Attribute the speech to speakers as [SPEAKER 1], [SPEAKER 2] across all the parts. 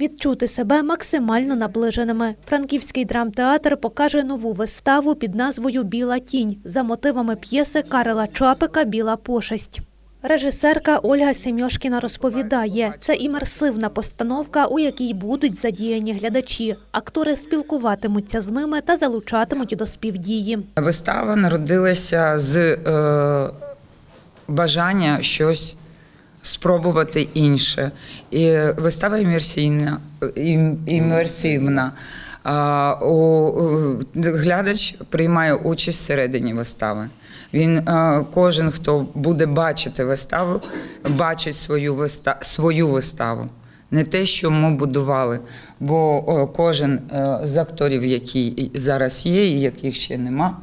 [SPEAKER 1] Відчути себе максимально наближеними. Франківський драмтеатр покаже нову виставу під назвою Біла тінь за мотивами п'єси Карела Чапика Біла пошесть. Режисерка Ольга Семьошкіна розповідає, це імерсивна постановка, у якій будуть задіяні глядачі. Актори спілкуватимуться з ними та залучатимуть до співдії.
[SPEAKER 2] Вистава народилася з е, бажання щось спробувати інше. І вистава імерсійна, ім- імерсивна. А, у, глядач приймає участь всередині вистави. Він, кожен, хто буде бачити виставу, бачить свою, виста, свою виставу. Не те, що ми будували, бо кожен е, з акторів, які зараз є, і яких ще нема,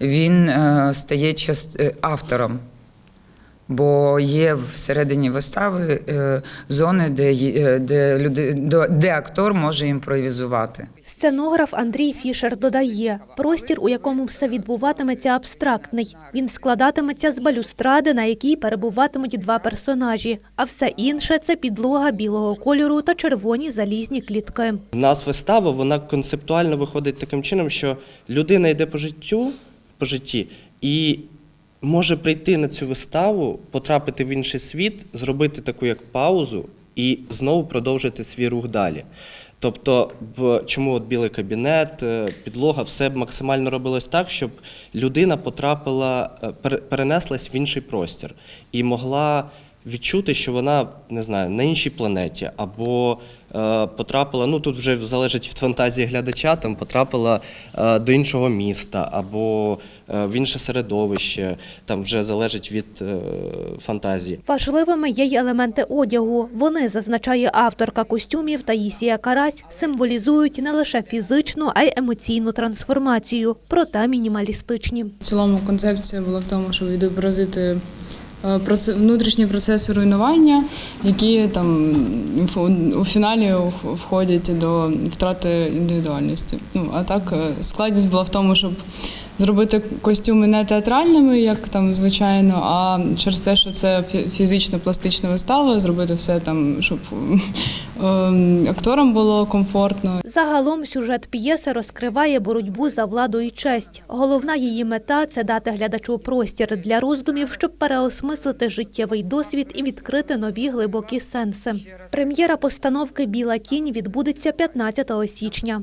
[SPEAKER 2] він е, стає е, автором. Бо є всередині вистави е, зони, де, е, де, люди, до- де актор може імпровізувати.
[SPEAKER 1] Сценограф Андрій Фішер додає, простір, у якому все відбуватиметься, абстрактний. Він складатиметься з балюстради, на якій перебуватимуть два персонажі, а все інше це підлога білого кольору та червоні залізні клітки.
[SPEAKER 3] У нас вистава вона концептуально виходить таким чином, що людина йде по життю, по житті і може прийти на цю виставу, потрапити в інший світ, зробити таку як паузу і знову продовжити свій рух далі. Тобто, чому от білий кабінет, е, підлога, все максимально робилось так, щоб людина потрапила, е, перенеслась в інший простір і могла відчути, що вона не знаю на іншій планеті, або е, потрапила. Ну тут вже залежить від фантазії глядача, там потрапила е, до іншого міста, або е, в інше середовище. Там вже залежить від е, фантазії.
[SPEAKER 1] Важливими є й елементи одягу. Вони, зазначає авторка костюмів Таїсія Карась, символізують не лише фізичну, а й емоційну трансформацію, проте мінімалістичні.
[SPEAKER 4] В цілому концепція була в тому, щоб відобразити внутрішні процеси руйнування, які там у фіналі входять до втрати індивідуальності. Ну а так е, складність була в тому, щоб зробити костюми не театральними, як там звичайно, а через те, що це фі- фізично пластична вистава, зробити все там, щоб е, акторам було комфортно.
[SPEAKER 1] Загалом сюжет п'єси розкриває боротьбу за владу і честь. Головна її мета це дати глядачу простір для роздумів, щоб переосмислити життєвий досвід і відкрити нові глибокі сенси. Прем'єра постановки Біла тінь відбудеться 15 січня.